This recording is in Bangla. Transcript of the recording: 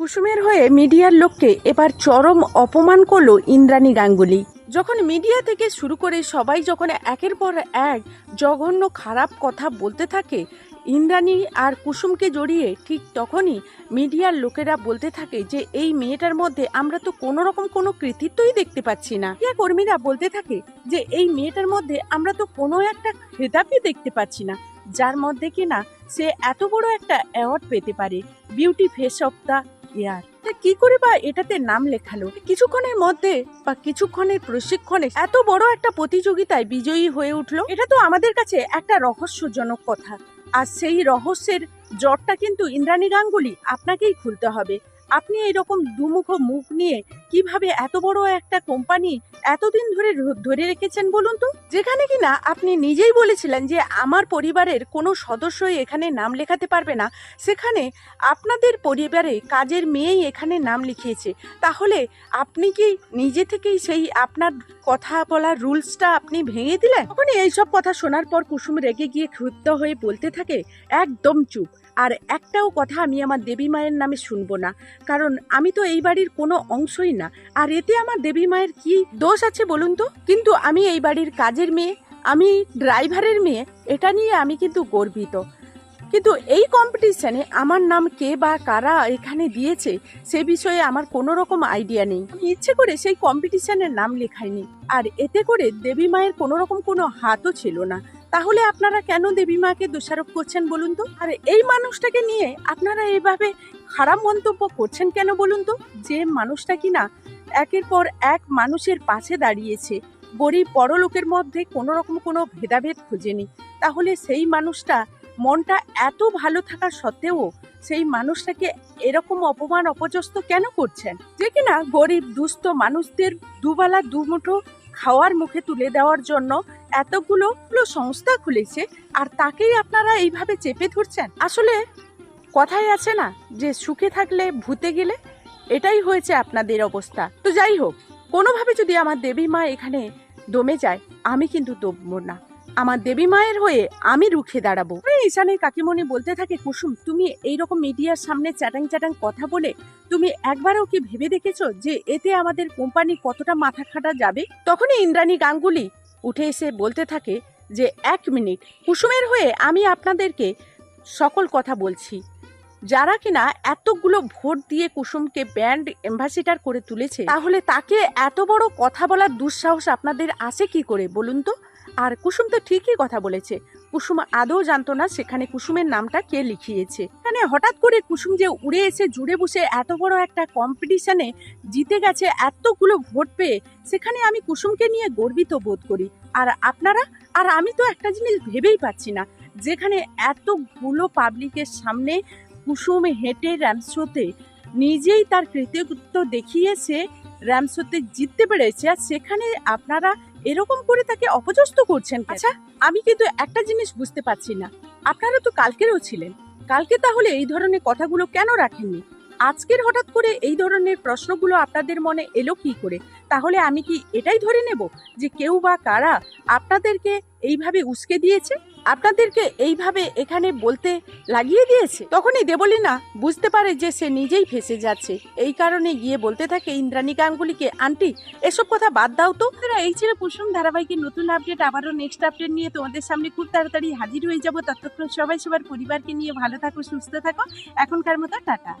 কুসুমের হয়ে মিডিয়ার লোককে এবার চরম অপমান করল ইন্দ্রাণী গাঙ্গুলি। যখন মিডিয়া থেকে শুরু করে সবাই যখন একের পর এক জঘন্য খারাপ কথা বলতে থাকে, ইন্দ্রাণী আর কুসুমকে জড়িয়ে ঠিক তখনই মিডিয়ার লোকেরা বলতে থাকে যে, এই মেয়েটার মধ্যে আমরা তো কোনো রকম কোনো কৃতিত্বই দেখতে পাচ্ছি না। মিডিয়া কর্মীরা বলতে থাকে যে, এই মেয়েটার মধ্যে আমরা তো কোনো একটা খেতাবই দেখতে পাচ্ছি না, যার মধ্যে কিনা সে এত বড় একটা অ্যাওয়ার্ড পেতে পারে। Beauty face of the year. কি করে বা এটাতে নাম লেখালো? কিছুক্ষণের মধ্যে বা কিছুক্ষণের প্রশিক্ষণে এত বড় একটা প্রতিযোগিতায় বিজয়ী হয়ে উঠল? এটা তো আমাদের কাছে একটা রহস্যজনক কথা। আর সেই রহস্যের জ্বরটা কিন্তু ইন্দ্রাণী গাঙ্গুলি আপনাকেই খুলতে হবে। আপনি এইরকম দুমুখ মুখ নিয়ে কীভাবে এত বড় একটা কোম্পানি এতদিন ধরে ধরে রেখেছেন বলুন তো? যেখানে কিনা আপনি নিজেই বলেছিলেন যে আমার পরিবারের কোনো সদস্যই এখানে নাম লেখাতে পারবে না। সেখানে আপনাদের পরিবারে কাজের মেয়েই এখানে নাম লিখিয়েছে। তাহলে আপনি কি নিজে থেকেই সেই আপনার কথা বলার রুলসটা আপনি ভেঙে দিলেন? তখনই এইসব কথা শোনার পর কুসুম রেগে গিয়ে ক্ষুব্ধ হয়ে বলতে থাকে, একদম চুপ। আর একটাও কথা আমি আমার দেবী মায়ের নামে শুনব না। কারণ আমি তো এই বাড়ির কোনো অংশই না। আর এতে আমার দেবী মায়ের কি দোষ আছে বলুন তো? কিন্তু আমি এই বাড়ির কাজের মেয়ে, আমি ড্রাইভারের মেয়ে, এটা নিয়ে আমি কিন্তু গর্বিত। কিন্তু এই কম্পিটিশনে আমার নাম কে বা কারা এখানে দিয়েছে, সে বিষয়ে আমার কোনো রকম আইডিয়া নেই। আমি ইচ্ছে করে সেই কম্পিটিশনের নাম লেখাইনি। আর এতে করে দেবী মায়ের কোনো রকম কোনো হাতও ছিল না। তাহলে আপনারা কেন দেবী মাকে দোষারোপ করছেন বলুন তো? আর এই মানুষটাকে নিয়ে আপনারা এইভাবে খারাপ মন্তব্য করছেন কেন বলুন তো? যে মানুষটা কিনা একের পর এক মানুষের পাশে দাঁড়িয়েছে। গরিব বড় লোকের মধ্যে কোনো রকম কোনো ভেদাভেদ খুঁজেনি। তাহলে সেই মানুষটা মনটা এত ভালো থাকা সত্ত্বেও সেই মানুষটাকে এরকম অপমান, অপযস্ত কেন করছেন? যে কিনা গরিব, দুস্থ মানুষদের দুবেলা দুমুঠো খাওয়ার মুখে তুলে দেওয়ার জন্য এতগুলো গুলো সংস্থা খুলেছে আর তাকেই আপনারা এইভাবে চেপে ধরছেন? আসলে কথাই আছে না যে সুখে থাকলে ভূতে গেলে? এটাই হয়েছে আপনাদের অবস্থা। তো যাই হোক, কোনোভাবে যদি আমার দেবী মা এখানে দমে যায়, আমি কিন্তু দমবো না। আমার দেবী মায়ের হয়ে আমি রুখে দাঁড়াবো। ঈশানের কাকিমণি বলতে থাকে, কুসুম, তুমি এই রকম মিডিয়ার সামনে চ্যাটাং চ্যাটাং কথা বলে তুমি একবারও কি ভেবে দেখেছ যে এতে আমাদের কোম্পানি কতটা মাথা খাটা যাবে? তখনই ইন্দ্রাণী গাঙ্গুলি উঠে এসে বলতে থাকে যে, এক মিনিট, কুসুমের হয়ে আমি আপনাদেরকে সকল কথা বলছি। যারা কিনা এতগুলো ভোট দিয়ে কুসুমকে ব্যান্ড অ্যাম্বাসিডার করে তুলেছে, তাহলে তাকে এত বড় কথা বলার দুঃসাহস আপনাদের আসে কি করে, বলুন তো? আর কুসুম তো ঠিকই কথা বলেছে। কুসুম আদৌ জানতো না সেখানে কুসুমের নামটা কে লিখিয়েছে। এখানে হঠাৎ করে কুসুম যে উড়ে এসে জুড়ে বসে এত বড় একটা কম্পিটিশনে জিতে গেছে এতগুলো ভোট পেয়ে, সেখানে আমি কুসুমকে নিয়ে গর্বিত বোধ করি। আর আপনারা? আর আমি তো একটা জিনিস ভেবেই পাচ্ছি না, যেখানে এতগুলো পাবলিকের সামনে কুসুম হেঁটে র্যামশোতে নিজেই তার কৃতিত্ব দেখিয়েছে র্যামশোতে জিততে পেরেছে। আর সেখানে আপনারা এরকম করে তাকে অপযস্ত করছেন আচ্ছা আমি কিন্তু একটা জিনিস বুঝতে পারছি না। আপনারা তো কালকেরও ছিলেন। কালকে তাহলে এই ধরনের কথাগুলো কেন রাখেননি? আজকের হঠাৎ করে এই ধরনের প্রশ্নগুলো আপনাদের মনে এলো কি করে? তাহলে আমি কি এটাই ধরে নেব যে কেউ বা কারা আপনাদেরকে এইভাবে উস্কে দিয়েছে? আপনাদেরকে এইভাবে এখানে বলতে লাগিয়ে দিয়েছে? তখনই দেবলীনা বুঝতে পারে যে সে নিজেই ফেসে যাচ্ছে। এই কারণে গিয়ে বলতে থাকে, ইন্দ্রাণী গাঙ্গুলিকে, আন্টি, এসব কথা বাদ দাও তো। এই ছিল কুসুম ধারাবাহিকের নতুন আপডেট আবারও নেক্সট আপডেট নিয়ে তোমাদের সামনে খুব তাড়াতাড়ি হাজির হয়ে যাব। ততক্ষণ সবাই, সবার পরিবারকে নিয়ে ভালো থাকো, সুস্থ থাকো। এখনকার মতো টাটা।